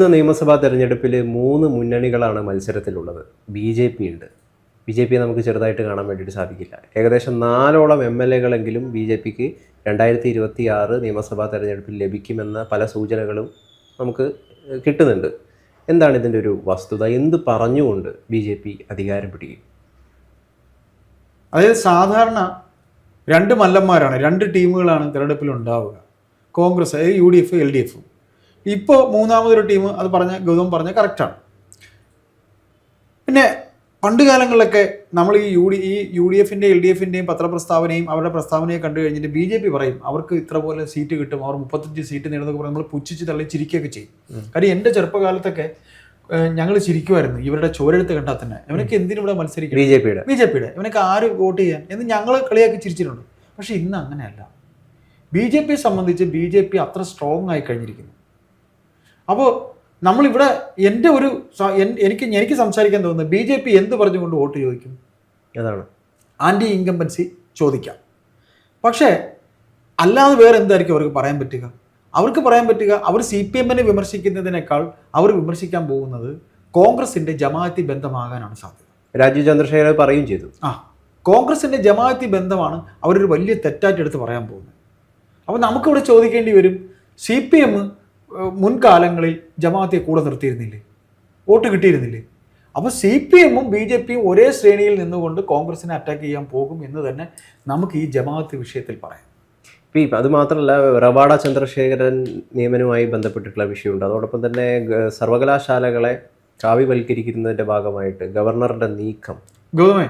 ഇന്ന് നിയമസഭാ തെരഞ്ഞെടുപ്പിൽ മൂന്ന് മുന്നണികളാണ് മത്സരത്തിലുള്ളത്. ബി ജെ പി ഉണ്ട്. ബി ജെ പിയെ നമുക്ക് ചെറുതായിട്ട് കാണാൻ വേണ്ടിയിട്ട് സാധിക്കില്ല. ഏകദേശം നാലോളം എം എൽ എകളെങ്കിലും ബി ജെ പിക്ക് രണ്ടായിരത്തി ഇരുപത്തി ആറ് നിയമസഭാ തെരഞ്ഞെടുപ്പിൽ ലഭിക്കുമെന്ന പല സൂചനകളും നമുക്ക് കിട്ടുന്നുണ്ട്. എന്താണ് ഇതിന്റെ ഒരു വസ്തുത? എന്ത് പറഞ്ഞുകൊണ്ട് ബി ജെ പി അധികാരം പിടിക്കും? അതായത് സാധാരണ രണ്ട് മല്ലന്മാരാണ് രണ്ട് ടീമുകളാണ് തിരഞ്ഞെടുപ്പിൽ ഉണ്ടാവുക. കോൺഗ്രസ് അതായത് U D F L D F. ഇപ്പോൾ മൂന്നാമതൊരു ടീം അത് പറഞ്ഞ ഗൗതം പറഞ്ഞ കറക്റ്റാണ് പിന്നെ പണ്ട് കാലങ്ങളിലൊക്കെ നമ്മൾ ഈ യു ഡി ഈ യു ഡി എഫിന്റെ എൽ ഡി എഫിന്റെയും പത്രപ്രസ്താവനയും അവരുടെ പ്രസ്താവനയെ കണ്ടു കഴിഞ്ഞിട്ട് ബി ജെ പി പറയും അവർക്ക് ഇത്ര പോലെ സീറ്റ് കിട്ടും അവർ മുപ്പത്തഞ്ച് സീറ്റ് നേടുന്നൊക്കെ പറഞ്ഞ് നമ്മൾ പുച്ഛിച്ച് തള്ളി ചിരിക്കുകയൊക്കെ ചെയ്യും. കാര്യം എന്റെ ചെറുപ്പകാലത്തൊക്കെ ഞങ്ങൾ ചിരിക്കുമായിരുന്നു ഇവരുടെ ചോരെടുത്ത് കണ്ടാൽ തന്നെ. ഇവനൊക്കെ എന്തിനും ഇവിടെ മത്സരിക്കും ബി ജെ പിയുടെ ബി ജെ പിയുടെ ഇവനൊക്കെ ആര് വോട്ട് ചെയ്യാൻ? എന്ന് ഞങ്ങൾ കളിയാക്കി ചിരിച്ചിട്ടുണ്ട്. പക്ഷേ ഇന്ന് അങ്ങനെയല്ല. ബി ജെ പിയെ സംബന്ധിച്ച് ബി ജെ പി അത്ര സ്ട്രോങ് ആയി കഴിഞ്ഞിരിക്കുന്നു. അപ്പോൾ നമ്മളിവിടെ എന്റെ ഒരു എനിക്ക് എനിക്ക് സംസാരിക്കാൻ തോന്നുന്നത് ബി ജെ പി എന്ത് പറഞ്ഞുകൊണ്ട് വോട്ട് ചോദിക്കും? അതാണ്. ആന്റി ഇൻകംബൻസി ചോദിക്കാം. പക്ഷേ അല്ലാതെ വേറെ എന്തായിരിക്കും അവർക്ക് പറയാൻ പറ്റുക? അവർക്ക് പറയാൻ പറ്റുക അവർ സി പി എമ്മിനെ വിമർശിക്കുന്നതിനേക്കാൾ അവർ വിമർശിക്കാൻ പോകുന്നത് കോൺഗ്രസിന്റെ ജമാഅത്തി ബന്ധമാകാനാണ് സാധ്യത. രാജീവ് ചന്ദ്രശേഖർ പറയുകയും ചെയ്തു. ആ കോൺഗ്രസിന്റെ ജമാഅത്തി ബന്ധമാണ് അവരൊരു വലിയ തെറ്റായിട്ട് എടുത്ത് പറയാൻ പോകുന്നത്. അപ്പോൾ നമുക്കിവിടെ ചോദിക്കേണ്ടി വരും സി പി എം മുൻകാലങ്ങളിൽ ജമാഅത്തെ കൂടെ നിർത്തിയിരുന്നില്ലേ? വോട്ട് കിട്ടിയിരുന്നില്ലേ? അപ്പോൾ സി പി എമ്മും ബി ജെ പിയും ഒരേ ശ്രേണിയിൽ നിന്നുകൊണ്ട് കോൺഗ്രസിനെ അറ്റാക്ക് ചെയ്യാൻ പോകും എന്ന് തന്നെ നമുക്ക് ഈ ജമാഅത്ത് വിഷയത്തിൽ പറയാം. ഇപ്പം അത് മാത്രമല്ല റവാഡ ചന്ദ്രശേഖരൻ നിയമനവുമായി ബന്ധപ്പെട്ടിട്ടുള്ള വിഷയമുണ്ട്. അതോടൊപ്പം തന്നെ സർവകലാശാലകളെ കാവ്യവൽക്കരിക്കുന്നതിന്റെ ഭാഗമായിട്ട് ഗവർണറുടെ നീക്കം. ഗൗതമേ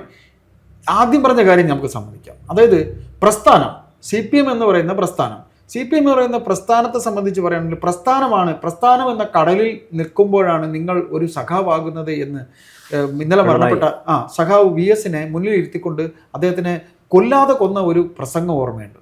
ആദ്യം പറഞ്ഞ കാര്യം നമുക്ക് സമ്മതിക്കാം. അതായത് പ്രസ്ഥാനം സി പി എം എന്ന് പറയുന്ന പ്രസ്ഥാനം സി പി എം എന്ന് പറയുന്ന പ്രസ്ഥാനത്തെ സംബന്ധിച്ച് പറയുകയാണെങ്കിൽ പ്രസ്ഥാനമാണ് പ്രസ്ഥാനം എന്ന കടലിൽ നിൽക്കുമ്പോഴാണ് നിങ്ങൾ ഒരു സഖാവാകുന്നത് എന്ന് ഇന്നലെ മരണപ്പെട്ട ആ സഖാവ് വി എസിനെ മുന്നിൽ ഇരുത്തിക്കൊണ്ട് അദ്ദേഹത്തിനെ കൊല്ലാതെ കൊന്ന ഒരു പ്രസംഗം ഓർമ്മയുണ്ട്.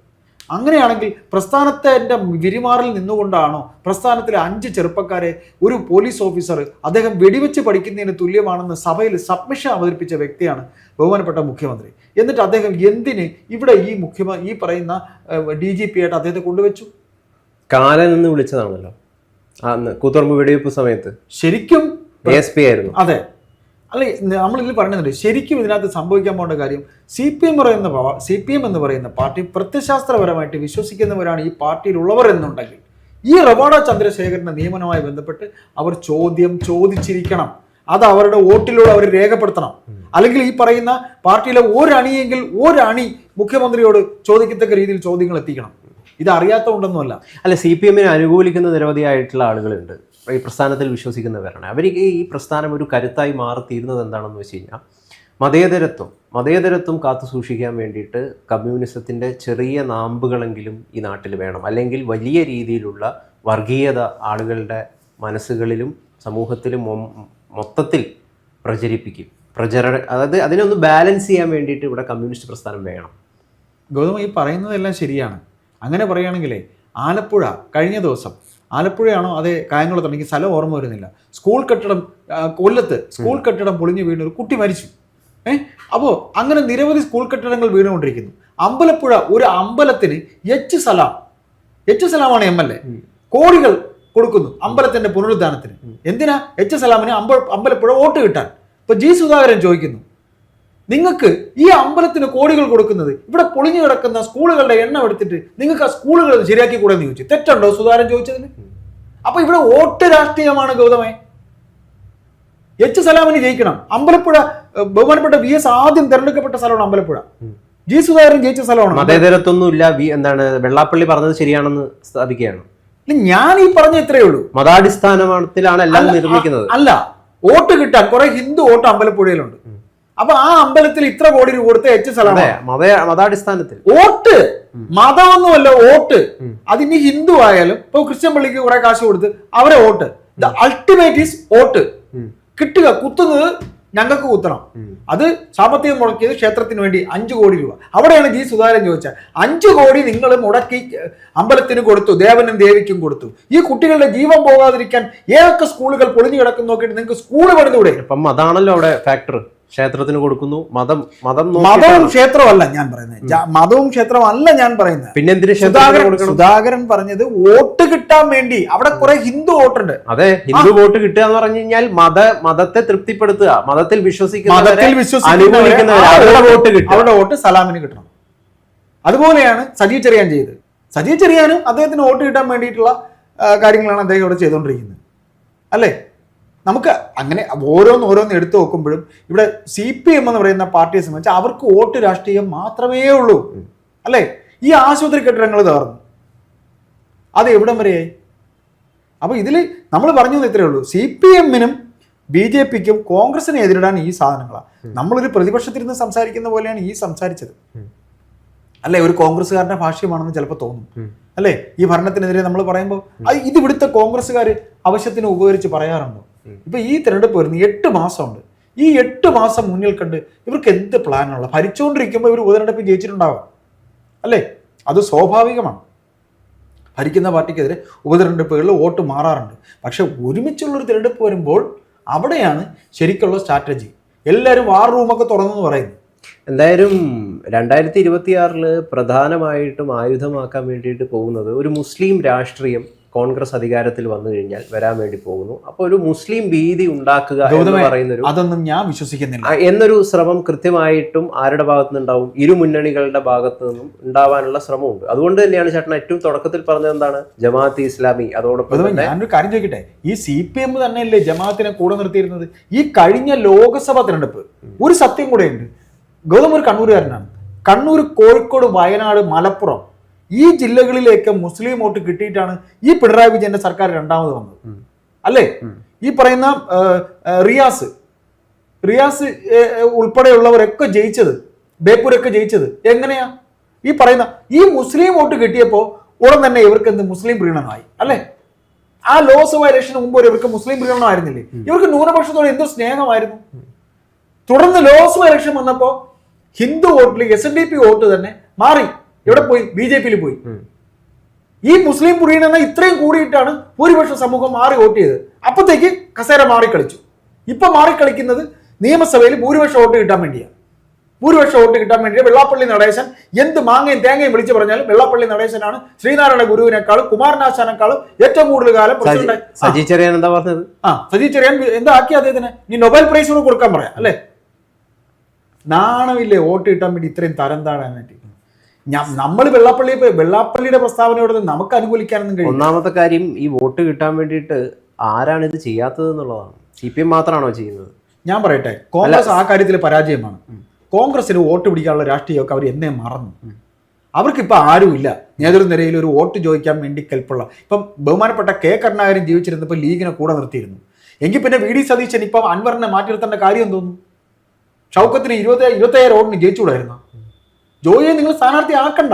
അങ്ങനെയാണെങ്കിൽ പ്രസ്ഥാനത്തിന്റെ വിരിമാറിൽ നിന്നുകൊണ്ടാണോ പ്രസ്ഥാനത്തിലെ അഞ്ച് ചെറുപ്പക്കാരെ ഒരു പോലീസ് ഓഫീസർ അദ്ദേഹം വെടിവെച്ച് പഠിക്കുന്നതിന് തുല്യമാണെന്ന് സഭയിൽ സബ്മിഷൻ അവതരിപ്പിച്ച വ്യക്തിയാണ് ബഹുമാനപ്പെട്ട മുഖ്യമന്ത്രി. എന്നിട്ട് അദ്ദേഹം എന്തിന് ഇവിടെ ഈ മുഖ്യമ ഈ പറയുന്ന ഡി ജി പി ആയിട്ട് അദ്ദേഹത്തെ കൊണ്ടുവച്ചു? കാലൻ എന്ന് വിളിച്ചതാണല്ലോ. അന്ന് കൂത്തുറമ്പ് വെടിവെപ്പ് സമയത്ത്. ശരിക്കും എസ് പി ആയിരുന്നു. അതെ. അല്ല നമ്മളിതിൽ പറയുന്നുണ്ട് ശരിക്കും ഇതിനകത്ത് സംഭവിക്കാൻ പോകേണ്ട കാര്യം സി പി എം പറയുന്ന സി പി എം എന്ന് പറയുന്ന പാർട്ടി പ്രത്യശാസ്ത്രപരമായിട്ട് വിശ്വസിക്കുന്നവരാണ് ഈ പാർട്ടിയിലുള്ളവർ എന്നുണ്ടെങ്കിൽ ഈ റവാഡ ചന്ദ്രശേഖരന്റെ നിയമനവുമായി ബന്ധപ്പെട്ട് അവർ ചോദ്യം ചോദിച്ചിരിക്കണം. അത് അവരുടെ വോട്ടിലൂടെ അവർ രേഖപ്പെടുത്തണം. അല്ലെങ്കിൽ ഈ പറയുന്ന പാർട്ടിയിലെ ഒരണിയെങ്കിൽ ഒരണി മുഖ്യമന്ത്രിയോട് ചോദിക്കത്തക്ക രീതിയിൽ ചോദ്യങ്ങൾ എത്തിക്കണം. ഇത് അറിയാത്തതുകൊണ്ടൊന്നുമല്ല. അല്ല സി പി എമ്മിനെ അനുകൂലിക്കുന്ന നിരവധിയായിട്ടുള്ള ആളുകളുണ്ട്. ഈ പ്രസ്ഥാനത്തിൽ വിശ്വസിക്കുന്നവരാണ് അവർ ഈ പ്രസ്ഥാനം ഒരു കരുത്തായി മാറിത്തീരുന്നത് എന്താണെന്ന് വെച്ച് കഴിഞ്ഞാൽ മതേതരത്വം മതേതരത്വം കാത്തു സൂക്ഷിക്കാൻ വേണ്ടിയിട്ട് കമ്മ്യൂണിസത്തിന്റെ ചെറിയ നാമ്പുകളെങ്കിലും ഈ നാട്ടിൽ വേണം. അല്ലെങ്കിൽ വലിയ രീതിയിലുള്ള വർഗീയത ആളുകളുടെ മനസ്സുകളിലും സമൂഹത്തിലും മൊത്തത്തിൽ പ്രചരിപ്പിക്കും. പ്രചരണ അതായത് അതിനൊന്ന് ബാലൻസ് ചെയ്യാൻ വേണ്ടിയിട്ട് ഇവിടെ കമ്മ്യൂണിസ്റ്റ് പ്രസ്ഥാനം വേണം. ഗൗതമ ഈ പറയുന്നതെല്ലാം ശരിയാണ്. അങ്ങനെ പറയുകയാണെങ്കിലേ ആലപ്പുഴ കഴിഞ്ഞ ദിവസം ആലപ്പുഴയാണോ അതേ കായംകുളത്ത് എനിക്ക് സ്ഥലം ഓർമ്മ വരുന്നില്ല. സ്കൂൾ കെട്ടിടം കൊല്ലത്ത് സ്കൂൾ കെട്ടിടം പൊളിഞ്ഞു വീണ് ഒരു കുട്ടി മരിച്ചു. ഏ? അപ്പോൾ അങ്ങനെ നിരവധി സ്കൂൾ കെട്ടിടങ്ങൾ വീണുകൊണ്ടിരിക്കുന്നു. അമ്പലപ്പുഴ ഒരു അമ്പലത്തിന് എച്ച് സലാം എച്ച് സലാമാണ് എം എൽ എ. കോടികൾ കൊടുക്കുന്നു. അമ്പലത്തിന്റെ പുനരുദ്ധാനത്തിന്. എന്തിനാ? എച്ച് എസ് സലാമിന് അമ്പ അമ്പലപ്പുഴ വോട്ട് കിട്ടാൻ. ഇപ്പൊ ജി സുധാകരൻ ചോദിക്കുന്നു നിങ്ങൾക്ക് ഈ അമ്പലത്തിന് കോടികൾ കൊടുക്കുന്നത് ഇവിടെ പൊളിഞ്ഞു കിടക്കുന്ന സ്കൂളുകളുടെ എണ്ണം എടുത്തിട്ട് നിങ്ങൾക്ക് ആ സ്കൂളുകൾ ശരിയാക്കി കൂടെ ചോദിച്ചു. തെറ്റുണ്ടോ സുധാകരൻ ചോദിച്ചതിന് അപ്പൊ ഇവിടെ വോട്ട് രാഷ്ട്രീയമാണ് ഗൗതമേ. എച്ച് സലാമിന് ജയിക്കണം. അമ്പലപ്പുഴ ബഹുമാനപ്പെട്ട വി എസ് ആദ്യം തെരഞ്ഞെടുക്കപ്പെട്ട സ്ഥലമാണ് അമ്പലപ്പുഴ. ജി സുധാകരൻ ജയിച്ച സ്ഥലമാണ് വി- എന്താണ് വെള്ളാപ്പള്ളി പറഞ്ഞത് ശരിയാണെന്ന് സ്ഥാപിക്കുകയാണ്. ഞാൻ ഈ പറഞ്ഞ ഇത്രയേ ഉള്ളൂ. മതാടിസ്ഥാനത്തിലാണ് എല്ലാം നിർമ്മിക്കുന്നത്. അല്ല വോട്ട് കിട്ടാൻ കുറെ ഹിന്ദു വോട്ട് അമ്പലപ്പുഴയിലുണ്ട്. അപ്പൊ ആ അമ്പലത്തിൽ ഇത്ര കോടി രൂപ കൊടുത്ത എച്ച് സലാം മതാടിസ്ഥാനത്തിൽ. വോട്ട് മതമൊന്നുമല്ല വോട്ട്. അതിന് ഹിന്ദു ആയാലും ഇപ്പൊ ക്രിസ്ത്യൻ പള്ളിക്ക് കുറെ കാശ് കൊടുത്ത് അവരെ vote. The ultimate is vote. കിട്ടുക കുത്തുന്നത് ഞങ്ങൾക്ക് കുത്തണം. അത് സാമ്പത്തികം മുടക്കിയത് ക്ഷേത്രത്തിന് വേണ്ടി അഞ്ചു കോടി രൂപ. അവിടെയാണ് ജി സുധാരൻ ചോദിച്ചത്. അഞ്ചു കോടി നിങ്ങൾ മുടക്കി അമ്പലത്തിന് കൊടുത്തു ദേവനും ദേവിക്കും കൊടുത്തു. ഈ കുട്ടികളുടെ ജീവൻ പോകാതിരിക്കാൻ ഏതൊക്കെ സ്കൂളുകൾ പൊളിഞ്ഞു കിടക്കുന്നു നോക്കിയിട്ട് നിങ്ങൾക്ക് സ്കൂൾ പണിതൂടെ അപ്പം അതാണല്ലോ അവിടെ ഫാക്ടർ ക്ഷേത്രത്തിന് കൊടുക്കുന്നു. മതം മതം മതവും ക്ഷേത്രമല്ല ഞാൻ പറയുന്നത്. മതവും ക്ഷേത്രമല്ല ഞാൻ പറയുന്നത്. പിന്നെ എന്തിനു സുധാകരൻ പറഞ്ഞത് വോട്ട് കിട്ടാൻ വേണ്ടി. അവിടെ കുറെ ഹിന്ദു വോട്ടുണ്ട്. അതെ ഹിന്ദു വോട്ട് കിട്ടുക എന്ന് പറഞ്ഞു കഴിഞ്ഞാൽ മത മതത്തെ തൃപ്തിപ്പെടുത്തുക. മതത്തിൽ വിശ്വസിക്കുന്ന വോട്ട് അവരുടെ വോട്ട് സലാമിന് കിട്ടണം. അതുപോലെയാണ് സജി ചെറിയാൻ ചെയ്തത്. സജി ചെറിയാനും അദ്ദേഹത്തിന് വോട്ട് കിട്ടാൻ വേണ്ടിയിട്ടുള്ള കാര്യങ്ങളാണ് അദ്ദേഹം ഇവിടെ ചെയ്തുകൊണ്ടിരിക്കുന്നത്. അല്ലേ? നമുക്ക് അങ്ങനെ ഓരോന്ന് ഓരോന്ന് എടുത്തു നോക്കുമ്പോഴും ഇവിടെ സി പി എം എന്ന് പറയുന്ന പാർട്ടിയെ സംബന്ധിച്ച് അവർക്ക് വോട്ട് രാഷ്ട്രീയം മാത്രമേ ഉള്ളൂ. അല്ലേ? ഈ ആശുപത്രി കെട്ടിടങ്ങൾ തകർന്നു. അത് എവിടം വരെയായി അപ്പൊ ഇതിൽ നമ്മൾ പറഞ്ഞു ഇത്രയേ ഉള്ളൂ. സി പി എമ്മിനും ബി ജെ പിക്കും കോൺഗ്രസിനെ എതിരിടാൻ ഈ സാധനങ്ങളാണ് നമ്മളൊരു പ്രതിപക്ഷത്തിരുന്ന് സംസാരിക്കുന്ന പോലെയാണ് ഈ സംസാരിച്ചത്. അല്ലേ? ഒരു കോൺഗ്രസ്സുകാരന്റെ ഭാഷ്യമാണെന്ന് ചിലപ്പോൾ തോന്നും. അല്ലേ? ഈ ഭരണത്തിനെതിരെ നമ്മൾ പറയുമ്പോൾ ഇത് ഇവിടുത്തെ കോൺഗ്രസ്സുകാർ ആവശ്യത്തിന് ഉപകരിച്ച് പറയാറുണ്ടോ? ഇപ്പൊ ഈ തിരഞ്ഞെടുപ്പ് വരുന്ന എട്ട് മാസമുണ്ട്. ഈ എട്ട് മാസം മുന്നിൽ കണ്ട് ഇവർക്ക് എന്ത് പ്ലാനുള്ള ഭരിച്ചുകൊണ്ടിരിക്കുമ്പോൾ ഇവർ ഉപതെരഞ്ഞെടുപ്പ് ജയിച്ചിട്ടുണ്ടാവും. അല്ലേ? അത് സ്വാഭാവികമാണ്. ഭരിക്കുന്ന പാർട്ടിക്കെതിരെ ഉപതെരഞ്ഞെടുപ്പുകളിൽ വോട്ട് മാറാറുണ്ട്. പക്ഷെ ഒരുമിച്ചുള്ളൊരു തിരഞ്ഞെടുപ്പ് വരുമ്പോൾ അവിടെയാണ് ശരിക്കുള്ള സ്ട്രാറ്റജി എല്ലാവരും വാർ റൂമൊക്കെ തുറന്നെന്ന് പറയുന്നു. എന്തായാലും രണ്ടായിരത്തി ഇരുപത്തിയാറിൽ പ്രധാനമായിട്ടും ആയുധമാക്കാൻ വേണ്ടിയിട്ട് പോകുന്നത് ഒരു മുസ്ലിം രാഷ്ട്രീയം കോൺഗ്രസ് അധികാരത്തിൽ വന്നു കഴിഞ്ഞാൽ വരാൻ വേണ്ടി പോകുന്നു. അപ്പോൾ ഒരു മുസ്ലിം ഭീതി ഉണ്ടാക്കുക എന്ന് പറയുന്നൊരു പറയുന്ന ഒരു അതൊന്നും ഞാൻ വിശ്വസിക്കുന്നില്ല. എന്നൊരു ശ്രമം കൃത്യമായിട്ടും ആരുടെ ഭാഗത്തു നിന്നുണ്ടാവും? ഇരു മുന്നണികളുടെ ഭാഗത്തു നിന്നും ഉണ്ടാവാനുള്ള ശ്രമമുണ്ട്. അതുകൊണ്ട് തന്നെയാണ് ചേട്ടൻ ഏറ്റവും തുടക്കത്തിൽ പറഞ്ഞത് എന്താണ്? ജമാഅത്ത് ഇസ്ലാമി. അതോടൊപ്പം ഞാനൊരു കാര്യം ചോദിക്കട്ടെ? ഈ സി പി എം തന്നെയല്ലേ ജമാഅത്തിനെ കൂടെ നിർത്തിയിരുന്നത്? ഈ കഴിഞ്ഞ ലോക്സഭാ തിരഞ്ഞെടുപ്പ് ഒരു സത്യം കൂടെയുണ്ട്. ഗൗതം ഒരു കണ്ണൂരുകാരനാണ്. കണ്ണൂർ കോഴിക്കോട് വയനാട് മലപ്പുറം ഈ ജില്ലകളിലേക്ക് മുസ്ലിം വോട്ട് കിട്ടിയിട്ടാണ് ഈ പിണറായി വിജയന്റെ സർക്കാർ രണ്ടാമത് വന്നത്. അല്ലേ? ഈ പറയുന്ന റിയാസ് റിയാസ് ഉൾപ്പെടെയുള്ളവരൊക്കെ ജയിച്ചത് ബേപ്പൂരൊക്കെ ജയിച്ചത് എങ്ങനെയാ? ഈ പറയുന്ന ഈ മുസ്ലിം വോട്ട് കിട്ടിയപ്പോൾ ഉടൻ തന്നെ ഇവർക്ക് എന്ത് മുസ്ലിം പ്രീണനമായി അല്ലേ? ആ ലോക്സഭ ഇലക്ഷന് മുമ്പ് ഇവർക്ക് മുസ്ലിം പ്രീണനമായിരുന്നില്ലേ? ഇവർക്ക് ന്യൂനപക്ഷത്തോട് എന്തോ സ്നേഹമായിരുന്നു? തുടർന്ന് ലോക്സഭ ഇലക്ഷൻ വന്നപ്പോൾ Hindu വോട്ടിൽ S N D P vote തന്നെ മാറി. എവിടെ പോയി? ബി ജെ പിയിൽ പോയി. ഈ മുസ്ലിം പ്രീണന ഇത്രയും കൂടിയിട്ടാണ് ഭൂരിപക്ഷ സമൂഹം മാറി വോട്ട് ചെയ്തത്. അപ്പത്തേക്ക് കസേര മാറിക്കളിച്ചു. ഇപ്പൊ മാറിക്കളിക്കുന്നത് നിയമസഭയിൽ ഭൂരിപക്ഷ വോട്ട് കിട്ടാൻ വേണ്ടിയാണ്. ഭൂരിപക്ഷ വോട്ട് കിട്ടാൻ വേണ്ടി വെള്ളാപ്പള്ളി നടേശൻ എന്ത് മാങ്ങയും തേങ്ങയും വിളിച്ചു പറഞ്ഞാലും വെള്ളാപ്പള്ളി നടേശനാണ് ശ്രീനാരായണ ഗുരുവിനേക്കാളും കുമാരനാശാനേക്കാളും ഏറ്റവും കൂടുതൽ കാലം സജി ചെറിയാൻ എന്താ പറഞ്ഞത്? ആ സജി ചെറിയാൻ എന്താ ആക്കി അദ്ദേഹത്തിന്? നീ നൊബേൽ പ്രൈസ് കൂടെ കൊടുക്കാൻ പറയാം അല്ലേ? നാണമില്ലേ വോട്ട് കിട്ടാൻ വേണ്ടി ഇത്രയും തരം താഴാനായിട്ട് നമ്മൾ വെള്ളാപ്പള്ളി വെള്ളാപ്പള്ളിയുടെ പ്രസ്താവനയോട് നമുക്ക് അനുകൂലിക്കാനൊന്നും കഴിയും ഒന്നാമത്തെ കാര്യം ഈ വോട്ട് കിട്ടാൻ വേണ്ടിയിട്ട് ആരാണ് ഇത് ചെയ്യാത്തത് എന്നുള്ളതാണ്. സി പി എം മാത്രമാണോ ചെയ്യുന്നത്? ഞാൻ പറയട്ടെ കോൺഗ്രസ് ആ കാര്യത്തിൽ പരാജയമാണ്. കോൺഗ്രസിന് വോട്ട് പിടിക്കാനുള്ള രാഷ്ട്രീയമൊക്കെ അവർ എന്നെ മറന്നു. അവർക്കിപ്പോൾ ആരുമില്ല. നേതൃനിരയിൽ ഒരു വോട്ട് ചോദിക്കാൻ വേണ്ടി കെൽപ്പുള്ള ഇപ്പം ബഹുമാനപ്പെട്ട കെ കരുണാകരൻ ജീവിച്ചിരുന്നപ്പോൾ ലീഗിനെ കൂടെ നിർത്തിയിരുന്നു. എങ്കിൽ പിന്നെ വി ഡി സതീശൻ ഇപ്പം അൻവറിനെ മാറ്റി നിർത്തേണ്ട കാര്യം തോന്നുന്നു ഷൗക്കത്തിന് ഇരുപത്തി ഇരുപത്തയ്യായിരം വോട്ടിന് ജയിച്ചുകൂടായിരുന്നു? ജോയിയെ നിങ്ങൾ സ്ഥാനാർത്ഥി ആക്കണ്ട.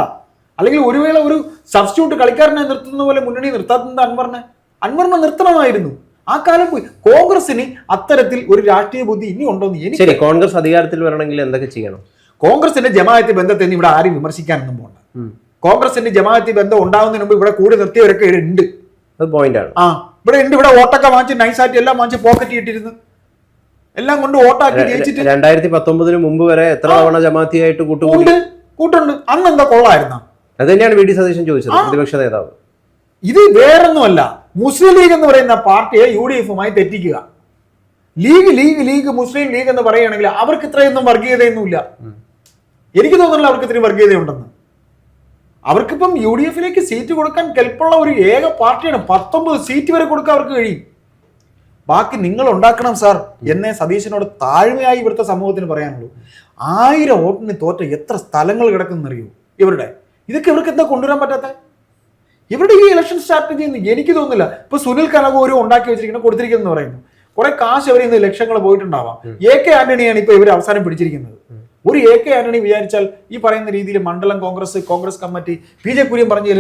അല്ലെങ്കിൽ ഒരു വേള ഒരു സബ്സ്റ്റിറ്റ്യൂട്ട് കളിക്കാരനെ നിർത്തുന്ന പോലെ മുന്നണി നിർത്താത്തത് അൻവറിനെ? അൻവറിനെ നിർത്തണമായിരുന്നു. ആ കാലം പോയി. കോൺഗ്രസിന് അത്തരത്തിൽ ഒരു രാഷ്ട്രീയ ബുദ്ധി ഇനി ഉണ്ടോന്ന് എനിക്ക് ശരി കോൺഗ്രസ് അധികാരത്തിൽ വരണമെങ്കിൽ എന്തൊക്കെ ചെയ്യണം? കോൺഗ്രസിന്റെ ജമാഅത്തി ബന്ധത്തെ ഇവിടെ ആരും വിമർശിക്കാനൊന്നും പോകണ്ട. കോൺഗ്രസിന്റെ ജമാഅത്തി ബന്ധം ഉണ്ടാകുന്നതിന് മുമ്പ് ഇവിടെ കൂടി നിർത്തിയവരൊക്കെ ഉണ്ട്. പോയിന്റാണ് ആ ഇവിടെ ഉണ്ട്. ഇവിടെ ഓട്ടൊക്കെ വാങ്ങിച്ച് നൈസായിട്ട് എല്ലാം വാങ്ങിച്ച് പോക്കറ്റ് ഇട്ടിരുന്നു. എല്ലാം കൊണ്ട് വോട്ടാക്കി ജയിച്ചിട്ട് രണ്ടായിരത്തി പത്തൊമ്പതിന് മുമ്പ് വരെ എത്ര തവണ ജമാഅത്തിയായിട്ട് കൂട്ടുകൂടി? കൂട്ടുണ്ട്. അന്ന് എന്താ കൊള്ളായിരുന്ന? അത് തന്നെയാണ് വി ഡി സതീശൻ ചോദിച്ചത് പ്രതിപക്ഷ നേതാവ്. ഇത് വേറൊന്നുമല്ല. മുസ്ലിം ലീഗ് എന്ന് പറയുന്ന പാർട്ടിയെ യു ഡി എഫുമായി തെറ്റിക്കുക. ലീഗ് ലീഗ് ലീഗ് മുസ്ലിം ലീഗ് എന്ന് പറയുകയാണെങ്കിൽ അവർക്ക് ഇത്രയൊന്നും വർഗീയതയൊന്നുമില്ല. എനിക്ക് തോന്നുന്നില്ല അവർക്ക് ഇത്രയും വർഗീയതയുണ്ടെന്ന്. അവർക്കിപ്പം യു ഡി എഫിലേക്ക് സീറ്റ് കൊടുക്കാൻ കെൽപ്പുള്ള ഒരു ഏക പാർട്ടിയാണ്. പത്തൊമ്പത് സീറ്റ് വരെ കൊടുക്കാൻ അവർക്ക് കഴിയും. ബാക്കി നിങ്ങൾ ഉണ്ടാക്കണം സാർ. എന്നെ സതീശനോട് താഴ്മയായി ഇവിടുത്തെ സമൂഹത്തിന് പറയാനുള്ളൂ. ആയിരം വോട്ടിന് തോറ്റ എത്ര സ്ഥലങ്ങൾ കിടക്കുന്നറിയോ ഇവരുടെ. ഇതൊക്കെ ഇവർക്ക് എന്താ കൊണ്ടുവരാൻ പറ്റാത്ത? ഇവരുടെ ഈ ഇലക്ഷൻ സ്ട്രാറ്റജി എന്ന് എനിക്ക് തോന്നുന്നില്ല. ഇപ്പൊ സുനിൽ കനകോരും ഉണ്ടാക്കി വെച്ചിരിക്കുന്ന കൊടുത്തിരിക്കുന്നു പറയുന്നു. കുറെ കാശ് അവർ ഇന്ന് ലക്ഷങ്ങൾ പോയിട്ടുണ്ടാവാം. എ കെ ആന്റണിയാണ് ഇപ്പൊ ഇവർ അവസാനം പിടിച്ചിരിക്കുന്നത്. ഒരു എ കെ ആന്റണി വിചാരിച്ചാൽ ഈ പറയുന്ന രീതിയിൽ മണ്ഡലം Congress Congress committee P J Kurian പറഞ്ഞതിൽ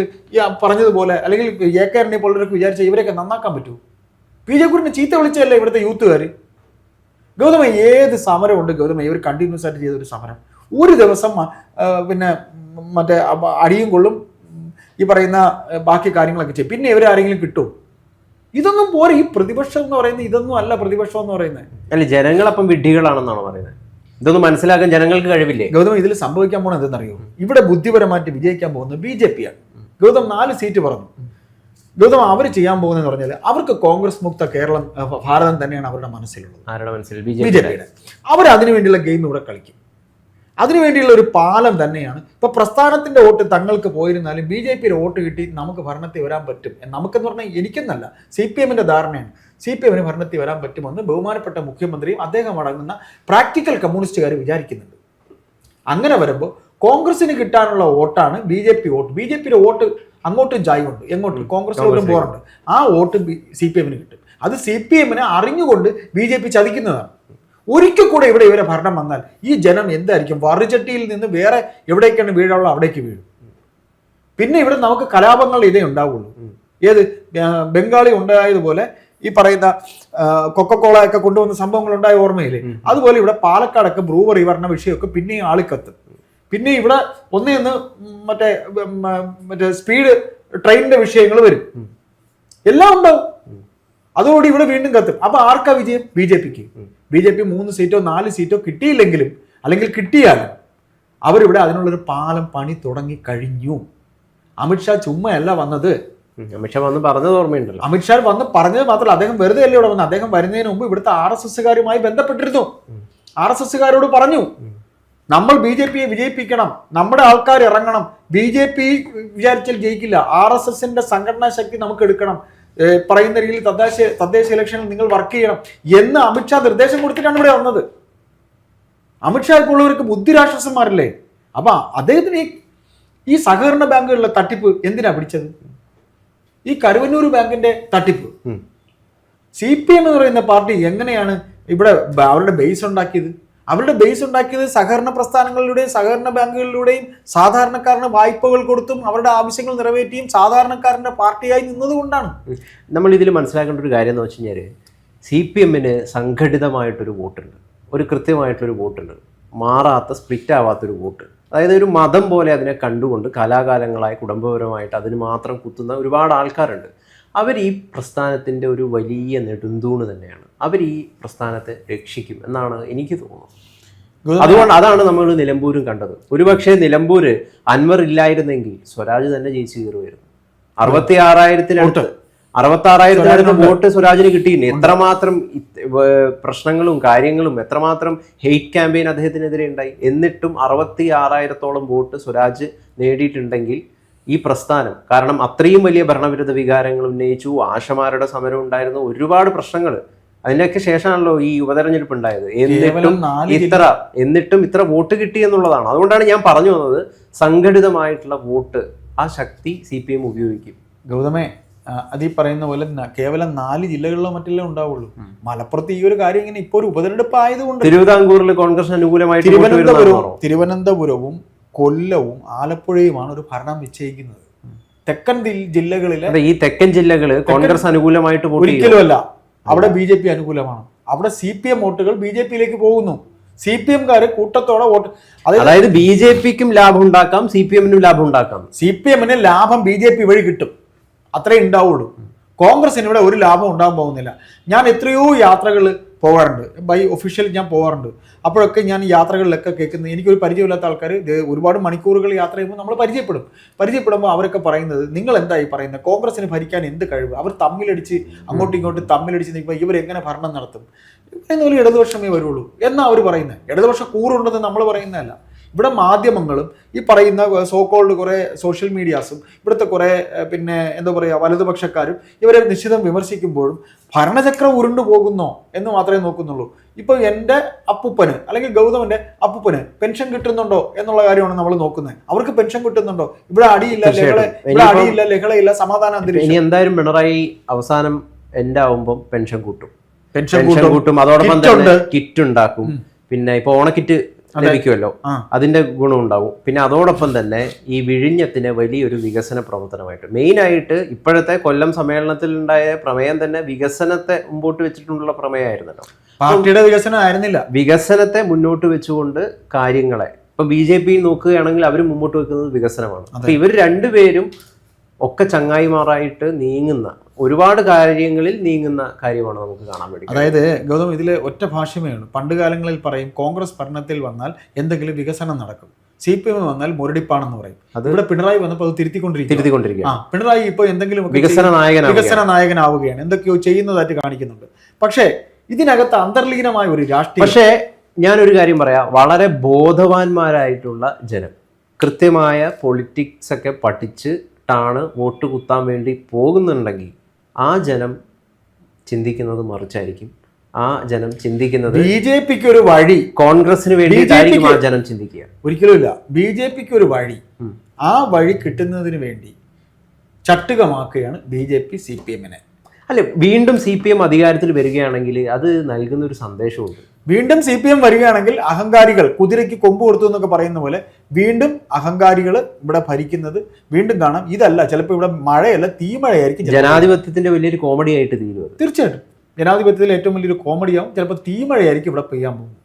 പറഞ്ഞതുപോലെ അല്ലെങ്കിൽ എ കെ ആന്റണി പോലുള്ളവർക്ക് വിചാരിച്ചാൽ ഇവരെയൊക്കെ നന്നാക്കാൻ പറ്റൂ പി ജെ കുര്യനെ ചീത്ത വിളിച്ചതല്ല ഇവിടുത്തെ യൂത്തുകാർ ഗൗതമ ഏത് സമരമുണ്ട് ഗൗതമ ഇവർ കണ്ടിന്യൂസ് ആയിട്ട് ചെയ്ത ഒരു സമരം. ഒരു ദിവസം പിന്നെ മറ്റേ അടിയും കൊള്ളും ഈ പറയുന്ന ബാക്കി കാര്യങ്ങളൊക്കെ ചെയ്യും. പിന്നെ ഇവരാരെങ്കിലും കിട്ടും? ഇതൊന്നും പോരെ. ഈ പ്രതിപക്ഷം എന്ന് പറയുന്നത് ഇതൊന്നും അല്ല പ്രതിപക്ഷം എന്ന് പറയുന്നത്. അല്ല ജനങ്ങളപ്പം വിഡ്ഢികളാണെന്നാണ് പറയുന്നത്? ഇതൊന്നും മനസ്സിലാക്കാൻ ജനങ്ങൾക്ക് കഴിവില്ലേ? ഗൗതം ഇതിൽ സംഭവിക്കാൻ പോകണം എന്തെന്നറിയോ? ഇവിടെ ബുദ്ധിപരമായിട്ട് വിജയിക്കാൻ പോകുന്നത് ബി ജെ പി ആണ് ഗൗതം നാല് സീറ്റ് പറഞ്ഞു ഗൗതം അവർ ചെയ്യാൻ പോകുന്നതെന്ന് പറഞ്ഞാൽ അവർക്ക് കോൺഗ്രസ് മുക്ത കേരളം ഭാരതം തന്നെയാണ് അവരുടെ മനസ്സിലുള്ളത്. ആരുടെ മനസ്സിൽ? ബി ജെ പിയുടെ. അവർ അതിനു വേണ്ടിയുള്ള ഗെയിം ഇവിടെ കളിക്കും. അതിനു വേണ്ടിയുള്ള ഒരു പാലം തന്നെയാണ്. ഇപ്പൊ പ്രസ്ഥാനത്തിന്റെ വോട്ട് തങ്ങൾക്ക് പോയിരുന്നാലും ബി ജെ പിയുടെ വോട്ട് കിട്ടി നമുക്ക് ഭരണത്തിൽ വരാൻ പറ്റും. നമുക്കെന്ന് പറഞ്ഞാൽ എനിക്കെന്നല്ല സി പി എമ്മിന്റെ ധാരണയാണ്. സി പി എമ്മിന് ഭരണത്തിൽ വരാൻ പറ്റുമെന്ന് ബഹുമാനപ്പെട്ട മുഖ്യമന്ത്രിയും അദ്ദേഹം അടങ്ങുന്ന പ്രാക്ടിക്കൽ കമ്മ്യൂണിസ്റ്റുകാർ വിചാരിക്കുന്നുണ്ട്. അങ്ങനെ വരുമ്പോൾ കോൺഗ്രസിന് കിട്ടാനുള്ള വോട്ടാണ് B J P vote. B J പിയുടെ വോട്ട് അങ്ങോട്ടും ചായുണ്ട് എങ്ങോട്ടും? കോൺഗ്രസിലോട്ടും പോറുണ്ട് ആ വോട്ട് സി പി എമ്മിന് കിട്ടും. അത് സി പി എമ്മിനെ അറിഞ്ഞുകൊണ്ട് ബി ജെ പി ചതിക്കുന്നതാണ്. ഒരിക്കൽ കൂടെ ഇവിടെ ഇവരെ ഭരണം വന്നാൽ ഈ ജനം എന്തായിരിക്കും? വറുചട്ടിയിൽ നിന്ന് വേറെ എവിടേക്കാണ് വീഴാവുള്ളൂ അവിടേക്ക് വീഴും. പിന്നെ ഇവിടെ നമുക്ക് കലാപങ്ങൾ ഇതേ ഉണ്ടാവുള്ളൂ. ഏത് ബംഗാളി ഉണ്ടായതുപോലെ ഈ പറയുന്ന കൊക്കക്കോള ഒക്കെ കൊണ്ടുവന്ന സംഭവങ്ങൾ ഉണ്ടായ ഓർമ്മയില്ലേ അതുപോലെ ഇവിടെ പാലക്കാടൊക്കെ ബ്രൂവറി പറഞ്ഞ വിഷയമൊക്കെ പിന്നെയും ആളിക്കത്തും. പിന്നെ ഇവിടെ ഒന്നേ ഒന്ന് മറ്റേ മറ്റേ സ്പീഡ് ട്രെയിനിന്റെ വിഷയങ്ങൾ വരും. എല്ലാം ഉണ്ടാവും. അതോടെ ഇവിടെ വീണ്ടും കത്തും. അപ്പൊ ആർക്കാ വിജയം? ബി ജെ പിക്ക്. ബി ജെ പി മൂന്ന് സീറ്റോ നാല് സീറ്റോ കിട്ടിയില്ലെങ്കിലും അല്ലെങ്കിൽ കിട്ടിയാലും അവരിവിടെ അതിനുള്ളൊരു പാലം പണി തുടങ്ങി കഴിഞ്ഞു. അമിത്ഷാ ചുമ്മയല്ല വന്നത്. അമിത്ഷാ വന്ന് പറഞ്ഞത് ഓർമ്മയുണ്ടല്ലോ. അമിത്ഷാ വന്ന് പറഞ്ഞത് മാത്രമല്ല അദ്ദേഹം വെറുതെ അല്ലേ ഇവിടെ വന്നത്? അദ്ദേഹം വരുന്നതിന് മുമ്പ് ഇവിടുത്തെ ആർ എസ് എസ്സുകാരുമായി ബന്ധപ്പെട്ടിരുന്നു. ആർ എസ് എസ്സുകാരോട് പറഞ്ഞു. നമ്മൾ ബി ജെ പിയെ വിജയിപ്പിക്കണം. നമ്മുടെ ആൾക്കാർ ഇറങ്ങണം. ബി ജെ പി വിചാരിച്ചാൽ ജയിക്കില്ല. ആർ എസ് എസിന്റെ സംഘടനാ ശക്തി നമുക്ക് എടുക്കണം. പറയുന്ന രീതിയിൽ തദ്ദേശ തദ്ദേശ ഇലക്ഷനിൽ നിങ്ങൾ വർക്ക് ചെയ്യണം എന്ന് അമിത്ഷാ നിർദ്ദേശം കൊടുത്തിട്ടാണ് ഇവിടെ വന്നത്. അമിത്ഷാ ഇപ്പോൾ ഉള്ളവർക്ക് ബുദ്ധിരാക്ഷസന്മാരല്ലേ? അപ്പൊ അദ്ദേഹത്തിന് ഈ- ഈ സഹകരണ ബാങ്കുകളിലെ തട്ടിപ്പ് എന്തിനാ പിടിച്ചത്? ഈ കരുവന്നൂർ ബാങ്കിന്റെ തട്ടിപ്പ്. സി പി എം എന്ന് പറയുന്ന പാർട്ടി എങ്ങനെയാണ് ഇവിടെ അവരുടെ ബേസ് ഉണ്ടാക്കിയത്? അവരുടെ ബേസ് ഉണ്ടാക്കിയത് സഹകരണ പ്രസ്ഥാനങ്ങളിലൂടെയും സഹകരണ ബാങ്കുകളിലൂടെയും സാധാരണക്കാരന് വായ്പകൾ കൊടുത്തും അവരുടെ ആവശ്യങ്ങൾ നിറവേറ്റിയും സാധാരണക്കാരന്റെ പാർട്ടിയായി നിന്നതുകൊണ്ടാണ്. നമ്മൾ ഇതിൽ മനസ്സിലാക്കേണ്ട ഒരു കാര്യം എന്ന് വെച്ച് കഴിഞ്ഞാൽ സി പി എമ്മിന് സംഘടിതമായിട്ടൊരു വോട്ടുണ്ട്. ഒരു കൃത്യമായിട്ടൊരു വോട്ടുണ്ട്. മാറാത്ത സ്പ്ലിറ്റ് ആവാത്തൊരു വോട്ട്. അതായത് ഒരു മതം പോലെ അതിനെ കണ്ടുകൊണ്ട് കലാകാലങ്ങളായി കുടുംബപരമായിട്ട് അതിന് മാത്രം കുത്തുന്ന ഒരുപാട് ആൾക്കാരുണ്ട്. അവർ ഈ പ്രസ്ഥാനത്തിന്റെ ഒരു വലിയ നെടുന്തൂണ് തന്നെയാണ്. അവർ ഈ പ്രസ്ഥാനത്തെ രക്ഷിക്കും എന്നാണ് എനിക്ക് തോന്നുന്നത്. അതുകൊണ്ട് അതാണ് നമ്മൾ നിലമ്പൂരും കണ്ടത്. ഒരുപക്ഷെ നിലമ്പൂര് അൻവർ ഇല്ലായിരുന്നെങ്കിൽ സ്വരാജ് തന്നെ ജയിച്ചു കയറുമായിരുന്നു. അറുപത്തി ആറായിരത്തിനടുത്ത് അറുപത്തി ആറായിരത്തിനടുത്ത് വോട്ട് സ്വരാജിന് കിട്ടിയില്ല. എത്രമാത്രം പ്രശ്നങ്ങളും കാര്യങ്ങളും എത്രമാത്രം ഹെയ്റ്റ് ക്യാമ്പയിൻ അദ്ദേഹത്തിനെതിരെ ഉണ്ടായി. എന്നിട്ടും അറുപത്തി ആറായിരത്തോളം വോട്ട് സ്വരാജ് നേടിയിട്ടുണ്ടെങ്കിൽ ഈ പ്രസ്ഥാനം. കാരണം അത്രയും വലിയ ഭരണവിരുദ്ധ വികാരങ്ങൾ ഉന്നയിച്ചു ആശമാരുടെ സമരം ഉണ്ടായിരുന്നു ഒരുപാട് പ്രശ്നങ്ങൾ. അതിന്റെയൊക്കെ ശേഷമാണല്ലോ ഈ ഉപതെരഞ്ഞെടുപ്പ് ഉണ്ടായത്. എന്നിട്ടും നാല് ഇത്ര എന്നിട്ടും ഇത്ര വോട്ട് കിട്ടി എന്നുള്ളതാണ്. അതുകൊണ്ടാണ് ഞാൻ പറഞ്ഞു വന്നത് സംഘടിതമായിട്ടുള്ള വോട്ട് ആ ശക്തി സി പി എം ഉപയോഗിക്കും. ഗൗതമേ അത് ഈ പറയുന്ന പോലെ കേവലം നാല് ജില്ലകളിലോ മറ്റെല്ലാം ഉണ്ടാവുള്ളൂ. മലപ്പുറത്ത് ഈ ഒരു കാര്യം ഇങ്ങനെ ഇപ്പൊ ഒരു ഉപതെരഞ്ഞെടുപ്പ് ആയതുകൊണ്ട് തിരുവിതാംകൂറിൽ കോൺഗ്രസ് അനുകൂലമായിട്ട് തിരുവനന്തപുരവും തിരുവനന്തപുരവും കൊല്ലവും ആലപ്പുഴയുമാണ് ഒരു ഭരണം നിശ്ചയിക്കുന്നത്. തെക്കൻ ജില്ലകളിലെ ഈ തെക്കൻ ജില്ലകൾ കോൺഗ്രസ് അനുകൂലമായിട്ട് വോട്ട് ചെയ്യും ഒരിക്കലും അല്ല അവിടെ ബി ജെ പി അനുകൂലമാണ്. അവിടെ സി പി എം വോട്ടുകൾ ബി ജെ പിയിലേക്ക് പോകുന്നു. സി പി എംകാര് കൂട്ടത്തോടെ വോട്ട് അതായത് അതായത് ബി ജെ പിക്കും ലാഭം ഉണ്ടാക്കാം സി പി എമ്മിനും ലാഭം ഉണ്ടാക്കാം സി പി എമ്മിന് ലാഭം ബി ജെ പി വഴി കിട്ടും. അത്രേ ഉണ്ടാവുള്ളൂ. കോൺഗ്രസിന് ഇവിടെ ഒരു ലാഭം ഉണ്ടാകാൻ പോകുന്നില്ല. ഞാൻ എത്രയോ യാത്രകൾ പോകാറുണ്ട് ബൈ ഒഫീഷ്യൽ ഞാൻ പോകാറുണ്ട് അപ്പോഴൊക്കെ ഞാൻ യാത്രകളിലൊക്കെ കേൾക്കുന്നത് എനിക്കൊരു പരിചയമില്ലാത്ത ആൾക്കാർ ഒരുപാട് മണിക്കൂറുകൾ യാത്ര ചെയ്യുമ്പോൾ നമ്മൾ പരിചയപ്പെടും. പരിചയപ്പെടുമ്പോൾ അവരൊക്കെ പറയുന്നത് നിങ്ങൾ എന്തായി പറയുന്നത്? കോൺഗ്രസിന് ഭരിക്കാൻ എന്ത് കഴിവ്? അവർ തമ്മിലടിച്ച് അങ്ങോട്ടും ഇങ്ങോട്ടും തമ്മിലടിച്ച് നിൽക്കുമ്പോൾ ഇവരെങ്ങനെ ഭരണം നടത്തും? എന്നൊരു ഇടതുപക്ഷമേ വരുള്ളൂ എന്നാണ് അവർ പറയുന്നത്. ഇടതുപക്ഷം കൂറുണ്ടെന്ന് നമ്മൾ പറയുന്നതല്ല. ഇവിടെ മാധ്യമങ്ങളും ഈ പറയുന്ന സോക്കോൾഡ് കുറേ സോഷ്യൽ മീഡിയാസും ഇവിടുത്തെ കുറേ പിന്നെ എന്താ പറയുക വലതുപക്ഷക്കാരും ഇവരെ നിശ്ചിതം വിമർശിക്കുമ്പോഴും ഭരണചക്രം ഉരുണ്ടു പോകുന്നോ എന്ന് മാത്രമേ നോക്കുന്നുള്ളൂ. ഇപ്പോൾ എന്റെ അപ്പൂപ്പന് അല്ലെങ്കിൽ ഗൗതമന്റെ അപ്പൂപ്പന് പെൻഷൻ കിട്ടുന്നുണ്ടോ എന്നുള്ള കാര്യമാണ് നമ്മൾ നോക്കുന്നത്. അവർക്ക് പെൻഷൻ കിട്ടുന്നുണ്ടോ? ഇവിടെ അടിയില്ല ലഹള ഇവിടെ അടിയില്ല ലഹളയില്ല സമാധാന ഇനി എന്തായാലും പിണറായി അവസാനം എന്റെ ആവുമ്പം പെൻഷൻ കൂട്ടും. പെൻഷൻ കൂട്ടും. അതോടൊപ്പം തന്നെ കിറ്റ് ഉണ്ടാക്കും. പിന്നെ ഇപ്പൊ ഓണക്കിറ്റ് ലഭിക്കുമല്ലോ. അതിന്റെ ഗുണം ഉണ്ടാവും. പിന്നെ അതോടൊപ്പം തന്നെ ഈ വിഴിഞ്ഞത്തിന് വലിയൊരു വികസന പ്രവർത്തനമായിട്ട്. മെയിൻ ആയിട്ട് ഇപ്പോഴത്തെ കൊല്ലം സമ്മേളനത്തിൽ ഉണ്ടായ പ്രമേയം തന്നെ വികസനത്തെ മുമ്പോട്ട് വെച്ചിട്ടുള്ള പ്രമേയമായിരുന്നല്ലോ. പാർട്ടിയുടെ വികസനം ആയിരുന്നില്ല. വികസനത്തെ മുന്നോട്ട് വെച്ചുകൊണ്ട് കാര്യങ്ങളെ ഇപ്പൊ ബി ജെ പി നോക്കുകയാണെങ്കിൽ അവർ മുമ്പോട്ട് വെക്കുന്നത് വികസനമാണ്. അപ്പൊ ഇവർ രണ്ടുപേരും ഒക്കെ ചങ്ങായിമാറായിട്ട് നീങ്ങുന്ന ഒരുപാട് കാര്യങ്ങളിൽ നീങ്ങുന്ന കാര്യമാണ് നമുക്ക് കാണാൻ വേണ്ടി അതായത് ഗൗതം ഇതിൽ ഒറ്റ ഭാഷ്യമേ ഉള്ളൂ. പണ്ട് കാലങ്ങളിൽ പറയും കോൺഗ്രസ് ഭരണത്തിൽ വന്നാൽ എന്തെങ്കിലും വികസനം നടക്കും. സി പി എം വന്നാൽ മുരടിപ്പാണെന്ന് പറയും. അത് ഇവിടെ പിണറായി വന്നപ്പോൾ അത് തിരുത്തിക്കൊണ്ടിരിക്കും ആ പിണറായി ഇപ്പോൾ എന്തെങ്കിലും വികസന നായകൻ വികസന നായകനാവുകയാണ്. എന്തൊക്കെയോ ചെയ്യുന്നതായിട്ട് കാണിക്കുന്നുണ്ട്. പക്ഷേ ഇതിനകത്ത് അന്തർലീനമായ ഒരു രാഷ്ട്രീയം പക്ഷേ ഞാനൊരു കാര്യം പറയാം. വളരെ ബോധവാന്മാരായിട്ടുള്ള ജനം കൃത്യമായ പൊളിറ്റിക്സ് ഒക്കെ പഠിച്ചിട്ടാണ് വോട്ട് കുത്താൻ വേണ്ടി പോകുന്നുണ്ടെങ്കിൽ ആ ജനം ചിന്തിക്കുന്നത് മറിച്ചായിരിക്കും. ആ ജനം ചിന്തിക്കുന്നത് ബി ജെ പിക്ക് ഒരു വഴി. കോൺഗ്രസിന് വേണ്ടിയിട്ടായിരിക്കും ആ ജനം ചിന്തിക്കുക. ഒരിക്കലുമില്ല. ബി ജെ പിക്ക് ഒരു വഴി ആ വഴി കിട്ടുന്നതിന് വേണ്ടി ചട്ടുകമാക്കുകയാണ് B J P C P എമ്മിനെ. അല്ലെ വീണ്ടും സി പി എം അധികാരത്തിൽ വരികയാണെങ്കിൽ അത് നൽകുന്ന ഒരു സന്ദേശമുണ്ട്. വീണ്ടും സി പി എം വരികയാണെങ്കിൽ അഹങ്കാരികൾ കുതിരയ്ക്ക് കൊമ്പ് കൊടുത്തു എന്നൊക്കെ പറയുന്ന പോലെ വീണ്ടും അഹങ്കാരികൾ ഇവിടെ ഭരിക്കുന്നത് വീണ്ടും കാണാം. ഇതല്ല ചിലപ്പോൾ ഇവിടെ മഴയല്ല തീമഴയായിരിക്കും. ജനാധിപത്യത്തിന്റെ വലിയൊരു കോമഡി ആയിട്ട് തീരും തീർച്ചയായിട്ടും. ജനാധിപത്യത്തിൽ ഏറ്റവും വലിയൊരു കോമഡിയാവും ചിലപ്പോൾ തീമഴയായിരിക്കും ഇവിടെ പെയ്യാൻ പോകുന്നത്.